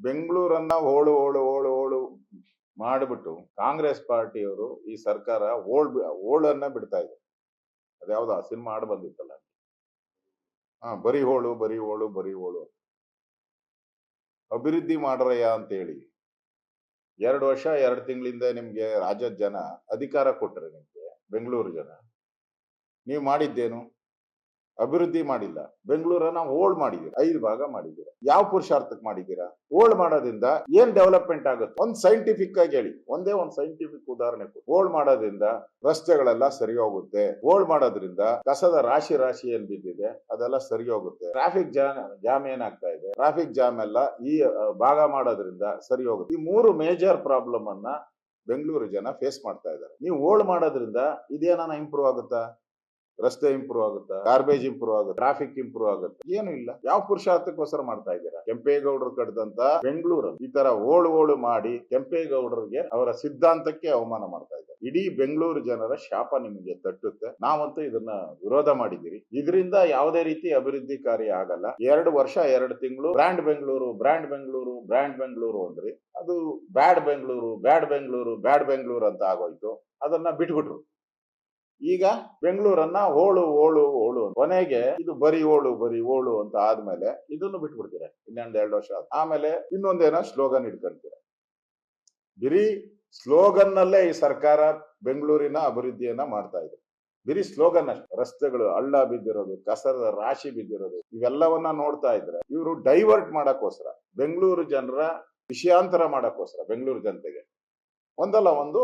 ಬೆಂಗಳೂರನ್ನ ಹೋಳು ಹೋಳು ಹೋಳು ಹೋಳು ಮಾಡಿಬಿಟ್ಟು ಕಾಂಗ್ರೆಸ್ ಪಾರ್ಟಿಯವರು ಈ ಸರ್ಕಾರ ಓಳ್ ಓಳನ್ನ ಬಿಡ್ತಾ ಇದೆ. ಅದ್ಯಾವ್ದು ಆ ಸಿನಿಮಾ ಆಡ್ ಬಂದಿತ್ತಲ್ಲ ಹಾ, ಬರೀ ಹೋಳು ಬರೀ ಹೋಳು ಬರೀ ಹೋಳು ಅಭಿವೃದ್ಧಿ ಮಾಡ್ರಯ್ಯ ಅಂತ ಹೇಳಿ ಎರಡು ವರ್ಷ, ಎರಡು ತಿಂಗಳಿಂದ ನಿಮ್ಗೆ ರಾಜ್ಯದ ಜನ ಅಧಿಕಾರ ಕೊಟ್ರೆ ನಿಮ್ಗೆ, ಬೆಂಗಳೂರು ಜನ. ನೀವು ಮಾಡಿದ್ದೇನು? ಅಭಿವೃದ್ಧಿ ಮಾಡಿಲ್ಲ. ಬೆಂಗಳೂರನ್ನ ಓಲ್ಡ್ ಮಾಡಿದೀರ ಐದು ಭಾಗ ಮಾಡಿದೀರ ಯಾವ ಪುರುಷಾರ್ಥಕ್ಕೆ ಮಾಡಿದೀರಾ ಓಲ್ಡ್ ಮಾಡೋದ್ರಿಂದ ಏನ್ ಡೆವಲಪ್ಮೆಂಟ್ ಆಗುತ್ತೆ? ಒಂದ್ ಸೈಂಟಿಫಿಕ್ ಆಗಿ ಹೇಳಿ. ಒಂದೇ ಒಂದ್ ಸೈಂಟಿಫಿಕ್ ಉದಾಹರಣೆ ಓಲ್ಡ್ ಮಾಡೋದ್ರಿಂದ ರಸ್ತೆಗಳೆಲ್ಲ ಸರಿ ಹೋಗುತ್ತೆ ಓಲ್ಡ್ ಮಾಡೋದ್ರಿಂದ ಕಸದ ರಾಶಿ ರಾಶಿ ಏನ್ ಬಿದ್ದಿದೆ? ಅದೆಲ್ಲ ಸರಿ ಹೋಗುತ್ತೆ ಟ್ರಾಫಿಕ್ ಜಾಮ್ ಜಾಮ್ ಏನಾಗ್ತಾ ಇದೆ? ಟ್ರಾಫಿಕ್ ಜಾಮ್ ಎಲ್ಲ ಈ ಭಾಗ ಮಾಡೋದ್ರಿಂದ ಸರಿ ಹೋಗುತ್ತೆ ಈ ಮೂರು ಮೇಜರ್ ಪ್ರಾಬ್ಲಮ್ ಅನ್ನ ಬೆಂಗಳೂರು ಜನ ಫೇಸ್ ಮಾಡ್ತಾ ಇದ್ದಾರೆ. ನೀವು ಓಲ್ಡ್ ಮಾಡೋದ್ರಿಂದ ಇದೇನ ಇಂಪ್ರೂವ್ ಆಗುತ್ತಾ? ರಸ್ತೆ ಇಂಪ್ರೂವ್ ಆಗುತ್ತಾ? ಗಾರ್ಬೇಜ್ ಇಂಪ್ರೂವ್ ಆಗುತ್ತೆ? ಟ್ರಾಫಿಕ್ ಇಂಪ್ರೂವ್ ಆಗುತ್ತೆ? ಏನು ಇಲ್ಲ. ಯಾವ ಪುರುಷಾರ್ಥಕ್ಕೋಸ್ಕರ ಮಾಡ್ತಾ ಇದ್ದೀರಾ? ಕೆಂಪೇಗೌಡರು ಕಡ್ದಂತ ಬೆಂಗಳೂರು ಈ ತರ ಓಳು ಓಳು ಮಾಡಿ ಕೆಂಪೇಗೌಡರಿಗೆ ಅವರ ಸಿದ್ಧಾಂತಕ್ಕೆ ಅವಮಾನ ಮಾಡ್ತಾ ಇದ್ದಾರೆ. ಇಡೀ ಬೆಂಗಳೂರು ಜನರ ಶಾಪ ನಿಮಗೆ ತಟ್ಟುತ್ತೆ. ನಾವಂತೂ ಇದನ್ನ ವಿರೋಧ ಮಾಡಿದಿರಿ ಇದರಿಂದ ಯಾವುದೇ ರೀತಿ ಅಭಿವೃದ್ಧಿ ಕಾರ್ಯ ಆಗಲ್ಲ. ಎರಡು ವರ್ಷ, ಎರಡು ತಿಂಗಳು brand Bengaluru brand Bengaluru brand Bengaluru ಅಂದ್ರಿ. ಅದು bad Bengaluru bad Bengaluru bad Bengaluru ಅಂತ ಆಗೋಯ್ತು. ಅದನ್ನ ಬಿಟ್ಬಿಟ್ರು. ಈಗ ಬೆಂಗಳೂರನ್ನ ಓಳು ಓಳು ಓಳು ಕೊನೆಗೆ ಇದು ಬರಿ ಓಳು ಬರಿ ಓಳು ಅಂತ ಆದ್ಮೇಲೆ ಇದನ್ನು ಬಿಟ್ಬಿಡ್ತೀರ. ಇನ್ನೊಂದ್ ಎರಡು ವರ್ಷ ಆಮೇಲೆ ಇನ್ನೊಂದೇನೋ ಸ್ಲೋಗನ್ ಇಟ್ಕೊಂತೀರ. ಬಿರಿ ಸ್ಲೋಗನ್ ನಲ್ಲೇ ಈ ಸರ್ಕಾರ ಬೆಂಗಳೂರಿನ ಅಭಿವೃದ್ಧಿಯನ್ನ ಮಾಡ್ತಾ ಇದೆ. ಬಿರಿ ಸ್ಲೋಗನ್ ಅಷ್ಟೇ. ರಸ್ತೆಗಳು ಹಳ್ಳ ಬಿದ್ದಿರೋದು, ಕಸದ ರಾಶಿ ಬಿದ್ದಿರೋದು, ಇವೆಲ್ಲವನ್ನ ನೋಡ್ತಾ ಇದ್ರೆ ಇವರು ಡೈವರ್ಟ್ ಮಾಡಕ್ಕೋಸ್ಕರ, ಬೆಂಗಳೂರು ಜನರ ವಿಷಯಾಂತರ ಮಾಡಕ್ಕೋಸ್ಕರ, ಬೆಂಗಳೂರು ಜನತೆಗೆ ಒಂದಲ್ಲ ಒಂದು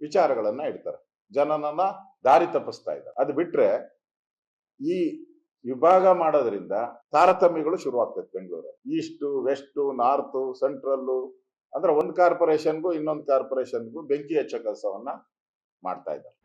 ವಿಚಾರಗಳನ್ನ ಇಡ್ತಾರೆ. ಜನನನ್ನ ದಾರಿ ತಪ್ಪಿಸ್ತಾ ಇದ್ದಾರೆ. ಅದು ಬಿಟ್ರೆ ಈ ವಿಭಾಗ ಮಾಡೋದ್ರಿಂದ ತಾರತಮ್ಯಗಳು ಶುರುವಾಗ್ತದೆ ಬೆಂಗಳೂರಲ್ಲಿ ಈಸ್ಟ್, ವೆಸ್ಟ್, ನಾರ್ತ್ ಸೆಂಟ್ರಲ್ ಅಂದ್ರೆ ಒಂದು ಕಾರ್ಪೊರೇಷನ್ಗೂ ಇನ್ನೊಂದು ಕಾರ್ಪೊರೇಷನ್ಗೂ ಬೆಂಕಿ ಹಚ್ಚೋ ಕೆಲಸವನ್ನ ಮಾಡ್ತಾ ಇದ್ದಾರೆ.